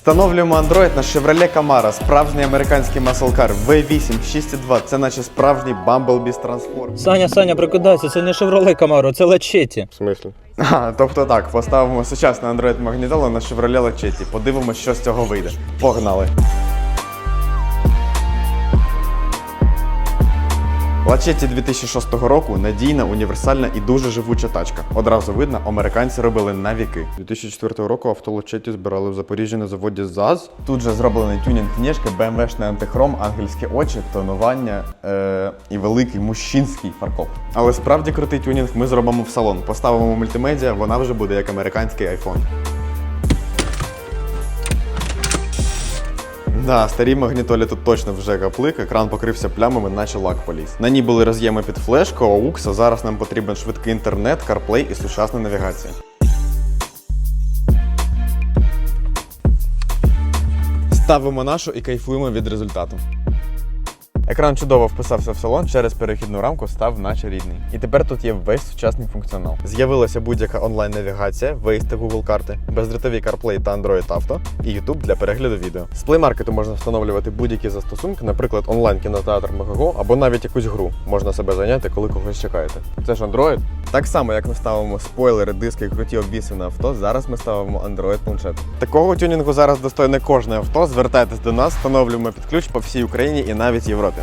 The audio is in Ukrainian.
Встановлюємо Android на Chevrolet Camaro, справжній американський маслкар V8 6.2. Це наче справжній Bumblebee з трансформ. Саня, Саня, прокидайся, це не Chevrolet Camaro, це Лачеті. В смислі? А, тобто так, поставимо сучасний Android магнітолу на Chevrolet Lachetti. Подивимося, що з цього вийде. Погнали! Lachetti 2006 року надійна, універсальна і дуже живуча тачка. Одразу видно, американці робили на віки. 2004 року авто Lachetti збирали в Запоріжжі на заводі ЗАЗ. Тут же зроблений тюнінг книжки, BMW-шний антихром, ангельські очі, тонування е- і великий мужчинський фаркоп. Але справді крутий тюнінг ми зробимо в салон. Поставимо мультимедіа, вона вже буде як американський iPhone. Да, старі магнітолі тут точно вже гаплик, екран покрився плямами, наче лак поліз. На ній були роз'єми під флешку, AUX, а зараз нам потрібен швидкий інтернет, CarPlay і сучасна навігація. Ставимо нашу і кайфуємо від результату. Екран чудово вписався в салон, через перехідну рамку став наче рідний. І тепер тут є весь сучасний функціонал. З'явилася будь-яка онлайн-навігація, Waze та Google карти, бездротові CarPlay та Android Auto і YouTube для перегляду відео. З Play можна встановлювати будь-які застосунки, наприклад, онлайн-кінотеатр Megogo або навіть якусь гру. Можна себе зайняти, коли когось чекаєте. Це ж Android. Так само, як ми ставимо спойлери, диски круті обвіси на авто, зараз ми ставимо Android планшет. Такого тюнінгу зараз достойне кожне авто. Звертайтесь до нас, встановлюємо під ключ по всій Україні і навіть Європі.